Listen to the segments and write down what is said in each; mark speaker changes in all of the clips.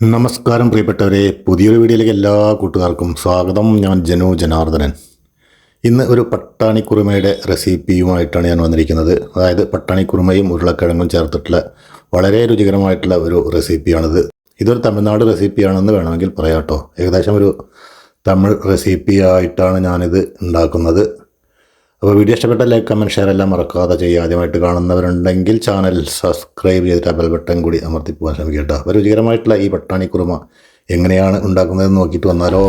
Speaker 1: നമസ്കാരം പ്രിയപ്പെട്ടവരെ പുതിയൊരു വീഡിയോയിലേക്ക് എല്ലാ കൂട്ടുകാർക്കും സ്വാഗതം. ഞാൻ ജനു ജനാർദ്ദനൻ. ഇന്ന് ഒരു പട്ടാണി കുറുമയുടെ റെസിപ്പിയുമായിട്ടാണ് ഞാൻ വന്നിരിക്കുന്നത്. അതായത് പട്ടാണി കുറുമയും ഉരുളക്കിഴങ്ങും ചേർത്തിട്ടുള്ള വളരെ രുചികരമായിട്ടുള്ള ഒരു റെസിപ്പിയാണിത്. ഇതൊരു തമിഴ്നാട് റെസിപ്പിയാണെന്ന് വേണമെങ്കിൽ പറയാം കേട്ടോ ഏകദേശം ഒരു തമിഴ് റെസിപ്പിയായിട്ടാണ് ഞാനിത് ഉണ്ടാക്കുന്നത്. അപ്പോൾ വീഡിയോ ഇഷ്ടപ്പെട്ട ലൈക്ക് കമന്റ് ഷെയർ എല്ലാം മറക്കാതെ ചെയ്യുക. ആദ്യമായിട്ട് കാണുന്നവരുണ്ടെങ്കിൽ ചാനൽ സബ്സ്ക്രൈബ് ചെയ്തിട്ട് ആ ബെൽ ബട്ടൺ കൂടി അമർത്തി പോകാൻ ശ്രമിക്കട്ടെ കേട്ടോ. അപ്പോൾ രുചികരമായിട്ടുള്ള ഈ പട്ടാണി കുറുമ എങ്ങനെയാണ് ഉണ്ടാക്കുന്നതെന്ന് നോക്കിയിട്ട് വന്നാലോ.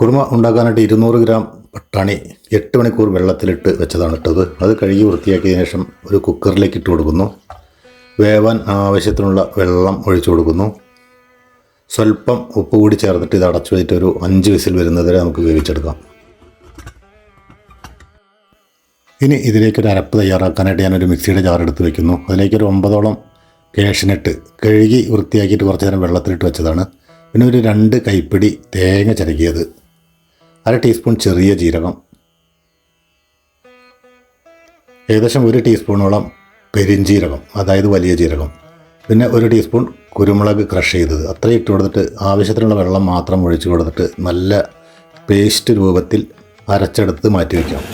Speaker 1: കുറുമ ഉണ്ടാക്കാനായിട്ട് ഇരുന്നൂറ് ഗ്രാം പട്ടാണി എട്ട് മണിക്കൂർ വെള്ളത്തിലിട്ട് വെച്ചതാണ് ഇട്ടത്. അത് കഴുകി വൃത്തിയാക്കിയതിന് ശേഷം ഒരു കുക്കറിലേക്ക് ഇട്ട് കൊടുക്കുന്നു. വേവാൻ ആവശ്യത്തിനുള്ള വെള്ളം ഒഴിച്ചു കൊടുക്കുന്നു. സ്വല്പം ഉപ്പ് കൂടി ചേർത്തിട്ട് ഇത് അടച്ചു വെച്ചിട്ട് ഒരു അഞ്ച് വിസിൽ വരുന്നത് വരെ നമുക്ക് വേവിച്ചെടുക്കാം. ഇനി ഇതിലേക്ക് ഒരു അരപ്പ് തയ്യാറാക്കാനായിട്ട് ഞാനൊരു മിക്സിയുടെ ജാർ എടുത്ത് വെക്കുന്നു. അതിലേക്കൊരു ഒമ്പതോളം കേഷനിട്ട് കഴുകി വൃത്തിയാക്കിയിട്ട് കുറച്ച് നേരം വെള്ളത്തിലിട്ട് വെച്ചതാണ്. പിന്നെ ഒരു രണ്ട് കൈപ്പിടി തേങ്ങ ചിരകിയത്. അര ടീസ്പൂൺ ചെറിയ ജീരകം. ഏകദേശം ഒരു ടീസ്പൂണോളം പെരിഞ്ജീരകം അതായത് വലിയ ജീരകം. പിന്നെ ഒരു ടീസ്പൂൺ കുരുമുളക് ക്രഷ് ചെയ്തത്. അത്രയും ഇട്ട് കൊടുത്തിട്ട് ആവശ്യത്തിനുള്ള വെള്ളം മാത്രം ഒഴിച്ചു കൊടുത്തിട്ട് നല്ല പേസ്റ്റ് രൂപത്തിൽ അരച്ചെടുത്ത് മാറ്റി വയ്ക്കാം.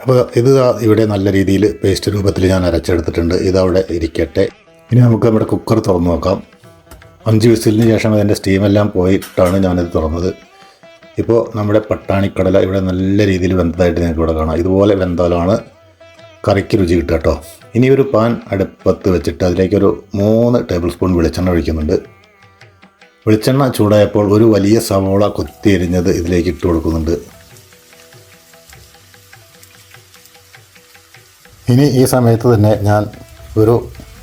Speaker 1: അപ്പോൾ ഇത് ഇവിടെ നല്ല രീതിയിൽ പേസ്റ്റ് രൂപത്തിൽ ഞാൻ അരച്ചെടുത്തിട്ടുണ്ട്. ഇതവിടെ ഇരിക്കട്ടെ. ഇനി നമുക്ക് നമ്മുടെ കുക്കർ തുറന്നു നോക്കാം. അഞ്ച് വിസിലിന് ശേഷം അതിന്റെ സ്റ്റീമെല്ലാം പോയിട്ടാണ് ഞാനിത് തുറന്നത്. ഇപ്പോൾ നമ്മുടെ പട്ടാണിക്കടല ഇവിടെ നല്ല രീതിയിൽ വെന്തതായിട്ട് നിങ്ങൾക്ക് ഇവിടെ കാണാം. ഇതുപോലെ വെന്താലാണ് കറിക്ക് രുചി കിട്ടുക കേട്ടോ. ഇനി ഒരു പാൻ അടുപ്പത്ത് വെച്ചിട്ട് അതിലേക്കൊരു മൂന്ന് ടേബിൾ സ്പൂൺ വെളിച്ചെണ്ണ ഒഴിക്കുന്നുണ്ട്. വെളിച്ചെണ്ണ ചൂടായപ്പോൾ ഒരു വലിയ സവോള കൊത്തി എരിഞ്ഞത് ഇതിലേക്ക് ഇട്ട് കൊടുക്കുന്നുണ്ട്. ഇനി ഈ സമയത്ത് തന്നെ ഞാൻ ഒരു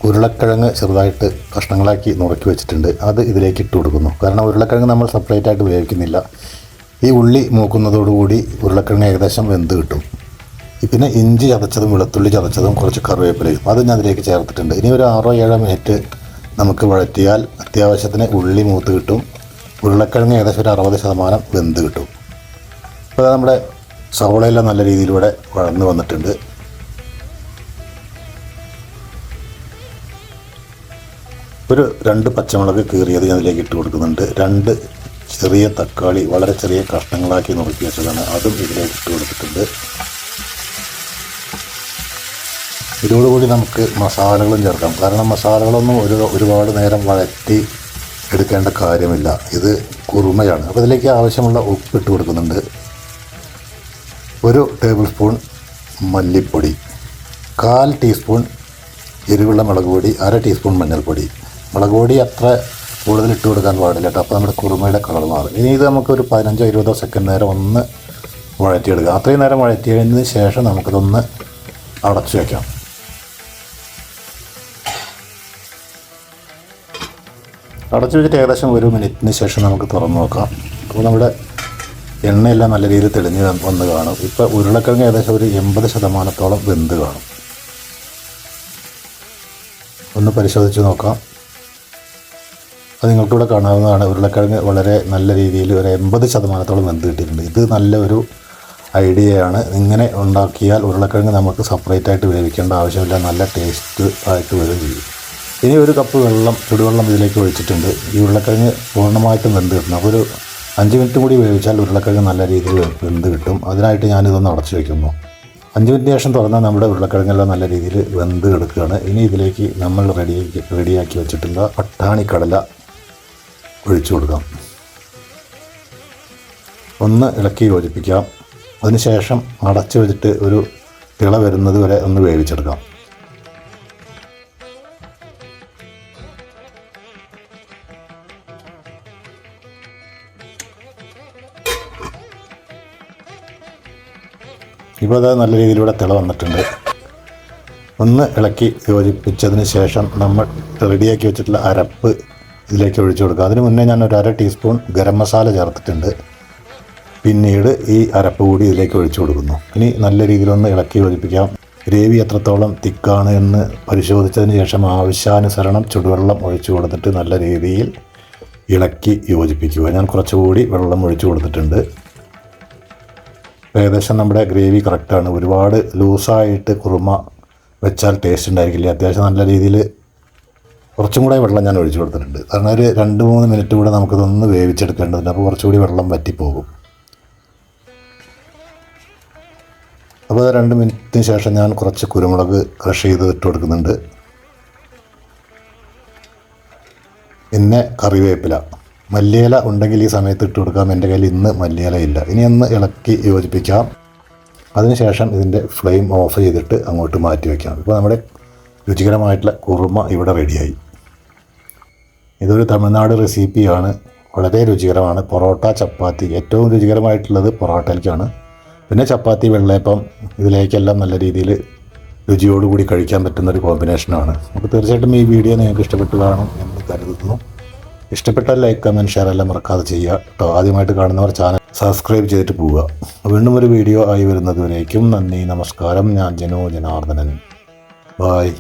Speaker 1: ഉരുളക്കിഴങ്ങ് ചെറുതായിട്ട് കഷ്ണങ്ങളാക്കി നുറക്കി വെച്ചിട്ടുണ്ട്. അത് ഇതിലേക്ക് ഇട്ട് കൊടുക്കുന്നു. കാരണം ഉരുളക്കിഴങ്ങ് നമ്മൾ സെപ്പറേറ്റ് ആയിട്ട് ഉപയോഗിക്കുന്നില്ല. ഈ ഉള്ളി മൂക്കുന്നതോടുകൂടി ഉരുളക്കിഴങ്ങ് ഏകദേശം വെന്ത് കിട്ടും. പിന്നെ ഇഞ്ചി ചതച്ചതും വെളുത്തുള്ളി ചതച്ചതും കുറച്ച് കറിവേപ്പിലയും. അത് ഞാൻ അതിലേക്ക് ചേർത്തിട്ടുണ്ട്. ഇനി ഒരു ആറോ ഏഴോ മിനിറ്റ് നമുക്ക് വഴറ്റിയാൽ അത്യാവശ്യത്തിന് ഉള്ളി മൂത്ത് കിട്ടും. ഉരുളക്കിഴങ്ങ് ഏകദേശം ഒരു അറുപത് ശതമാനം വെന്ത് കിട്ടും. അപ്പോൾ നമ്മുടെ സവോളയെല്ലാം നല്ല രീതിയിലൂടെ വഴന്ന് വന്നിട്ടുണ്ട്. ഒരു രണ്ട് പച്ചമുളക് കീറിയത് ഞാൻ അതിലേക്ക് ഇട്ട് കൊടുക്കുന്നുണ്ട്. രണ്ട് ചെറിയ തക്കാളി വളരെ ചെറിയ കഷ്ണങ്ങളാക്കി നുറുക്കി വെച്ചതാണ്. അതും ഇതിലേക്ക് ഇട്ട് കൊടുത്തിട്ടുണ്ട്. ഇതോടുകൂടി നമുക്ക് മസാലകളും ചേർക്കാം. കാരണം മസാലകളൊന്നും ഒരു ഒരുപാട് നേരം വഴറ്റി എടുക്കേണ്ട കാര്യമില്ല. ഇത് കുറുമയാണ്. അപ്പോൾ ഇതിലേക്ക് ആവശ്യമുള്ള ഉപ്പ് ഇട്ട് കൊടുക്കുന്നുണ്ട്. ഒരു ടേബിൾ സ്പൂൺ മല്ലിപ്പൊടി കാൽ ടീസ്പൂൺ എരിവുള്ള മുളക് പൊടി അര ടീസ്പൂൺ മഞ്ഞൾപ്പൊടി. മുളക് പൊടി അത്ര കൂടുതൽ ഇട്ട് കൊടുക്കാൻ പാടില്ല കേട്ടോ. അപ്പോൾ നമ്മുടെ കുറുമയുടെ കളർ മാറും. ഇനി ഇത് നമുക്കൊരു പതിനഞ്ചോ ഇരുപതോ സെക്കൻഡ് നേരം ഒന്ന് വഴറ്റിയെടുക്കുക അത്രയും നേരം വഴറ്റിയതിന് ശേഷം നമുക്കിതൊന്ന് അടച്ചു വയ്ക്കാം അടച്ചു വെച്ചിട്ട് ഏകദേശം ഒരു മിനിറ്റിന് ശേഷം നമുക്ക് തുറന്നു നോക്കാം. അപ്പോൾ നമ്മുടെ എണ്ണയെല്ലാം നല്ല രീതിയിൽ തെളിഞ്ഞ് വന്ന് കാണും. ഇപ്പോൾ ഉരുളക്കിഴങ്ങ് ഏകദേശം ഒരു എൺപത് ശതമാനത്തോളം വെന്ത് കാണും. ഒന്ന് പരിശോധിച്ച് നോക്കാം. അത് നിങ്ങൾക്കിവിടെ കാണാവുന്നതാണ് ഉരുളക്കിഴങ്ങ് വളരെ നല്ല രീതിയിൽ ഒരു എൺപത് ശതമാനത്തോളം വെന്ത് കിട്ടിയിട്ടുണ്ട്. ഇത് നല്ലൊരു ഐഡിയയാണ് ഇങ്ങനെ ഉണ്ടാക്കിയാൽ ഉരുളക്കിഴങ്ങ് നമുക്ക് സെപ്പറേറ്റ് ആയിട്ട് വേവിക്കേണ്ട ആവശ്യമില്ല. നല്ല ടേസ്റ്റ് ആയിട്ട് വരും ചെയ്യും. ഇനി ഒരു കപ്പ് വെള്ളം ചുടുവെള്ളം ഇതിലേക്ക് ഒഴിച്ചിട്ടുണ്ട്. ഈ ഉരുളക്കിഴങ്ങ് പൂർണമായിട്ടും വെന്ത് കിട്ടണം. അപ്പോൾ ഒരു അഞ്ച് മിനിറ്റ് കൂടി വേവിച്ചാൽ ഉരുളക്കിഴങ്ങ് നല്ല രീതിയിൽ വെന്ത് കിട്ടും. അതിനായിട്ട് ഞാനിതൊന്ന് അടച്ചു വയ്ക്കുന്നു അഞ്ച് മിനിറ്റ് ശേഷം തുറന്നാൽ നമ്മുടെ ഉരുളക്കിഴങ്ങെല്ലാം നല്ല രീതിയിൽ വെന്ത് കിടക്കുകയാണ്. ഇനി ഇതിലേക്ക് നമ്മൾ റെഡി റെഡിയാക്കി വെച്ചിട്ടുള്ള പട്ടാണിക്കടല ഒഴിച്ചു കൊടുക്കാം. ഒന്ന് ഇളക്കി യോജിപ്പിക്കാം. അതിനുശേഷം അടച്ചു വെച്ചിട്ട് ഒരു തിള വരുന്നത് വരെ ഒന്ന് വേവിച്ചെടുക്കാം. ഇപ്പോൾ അത് നല്ല രീതിയിലൂടെ തിള വന്നിട്ടുണ്ട്. ഒന്ന് ഇളക്കി യോജിപ്പിച്ചതിന് ശേഷം നമ്മൾ റെഡിയാക്കി വെച്ചിട്ടുള്ള അരപ്പ് ഇതിലേക്ക് ഒഴിച്ചു കൊടുക്കുക. അതിന് മുന്നേ ഞാൻ ഒരു അര ടീസ്പൂൺ ഗരം മസാല ചേർത്തിട്ടുണ്ട്. പിന്നീട് ഈ അരപ്പ് കൂടി ഇതിലേക്ക് ഒഴിച്ചു കൊടുക്കുന്നു. ഇനി നല്ല രീതിയിലൊന്ന് ഇളക്കി യോജിപ്പിക്കാം. ഗ്രേവി എത്രത്തോളം തിക്കാണ് എന്ന് പരിശോധിച്ചതിന് ശേഷം ആവശ്യാനുസരണം ചുടുവെള്ളം ഒഴിച്ചു കൊടുത്തിട്ട് നല്ല രീതിയിൽ ഇളക്കി യോജിപ്പിക്കുക. ഞാൻ കുറച്ചുകൂടി വെള്ളം ഒഴിച്ചു കൊടുത്തിട്ടുണ്ട്. ഏകദേശം നമ്മുടെ ഗ്രേവി കറക്റ്റാണ് ഒരുപാട് ലൂസായിട്ട് കുറുമ വെച്ചാൽ ടേസ്റ്റ് ഉണ്ടായിരിക്കില്ല. അത്യാവശ്യം നല്ല രീതിയിൽ കുറച്ചും കൂടെ വെള്ളം ഞാൻ ഒഴിച്ചു കൊടുത്തിട്ടുണ്ട്. കാരണം ഒരു രണ്ട് മൂന്ന് മിനിറ്റ് കൂടെ നമുക്കിതൊന്ന് വേവിച്ചെടുക്കേണ്ടതുണ്ട്. അപ്പോൾ കുറച്ചുകൂടി വെള്ളം വറ്റിപ്പോകും. അപ്പോൾ രണ്ട് മിനിറ്റിന് ശേഷം ഞാൻ കുറച്ച് കുരുമുളക് ക്രഷ് ചെയ്ത് ഇട്ട് കൊടുക്കുന്നുണ്ട്. പിന്നെ കറിവേപ്പില. മല്ലിയില ഉണ്ടെങ്കിൽ ഈ സമയത്ത് ഇട്ട് കൊടുക്കാം. എന്റെ കയ്യിൽ ഇന്ന് മല്ലിയില ഇല്ല. ഇനി ഒന്ന് ഇളക്കി യോജിപ്പിക്കാം. അതിനുശേഷം ഇതിന്റെ ഫ്ലെയിം ഓഫ് ചെയ്തിട്ട് അങ്ങോട്ട് മാറ്റി വയ്ക്കാം. ഇപ്പോൾ നമ്മുടെ രുചികരമായിട്ടുള്ള കുറുമ ഇവിടെ റെഡിയായി ഇതൊരു തമിഴ്നാട് റെസിപ്പിയാണ്. വളരെ രുചികരമാണ്. പൊറോട്ട ചപ്പാത്തി. ഏറ്റവും രുചികരമായിട്ടുള്ളത് പൊറോട്ടയിലേക്കാണ് പിന്നെ ചപ്പാത്തി വെള്ളയപ്പം ഇതിലേക്കെല്ലാം നല്ല രീതിയിൽ രുചിയോടുകൂടി കഴിക്കാൻ പറ്റുന്ന ഒരു കോമ്പിനേഷനാണ്. അപ്പോൾ തീർച്ചയായിട്ടും ഈ വീഡിയോ നിങ്ങൾക്ക് ഇഷ്ടപ്പെട്ടു കാണും എന്ന് കരുതുന്നു. ഇഷ്ടപ്പെട്ടാൽ ലൈക്ക് കമന്റ് ഷെയർ എല്ലാം മറക്കാതെ ചെയ്യുക കേട്ടോ. ആദ്യമായിട്ട് കാണുന്നവർ ചാനൽ സബ്സ്ക്രൈബ് ചെയ്തിട്ട് പോവുക. വീണ്ടും ഒരു വീഡിയോ ആയി വരുന്നതുവരേക്കും നന്ദി നമസ്കാരം. ഞാൻ ജനോ ജനാർദ്ദനൻ. ബായ്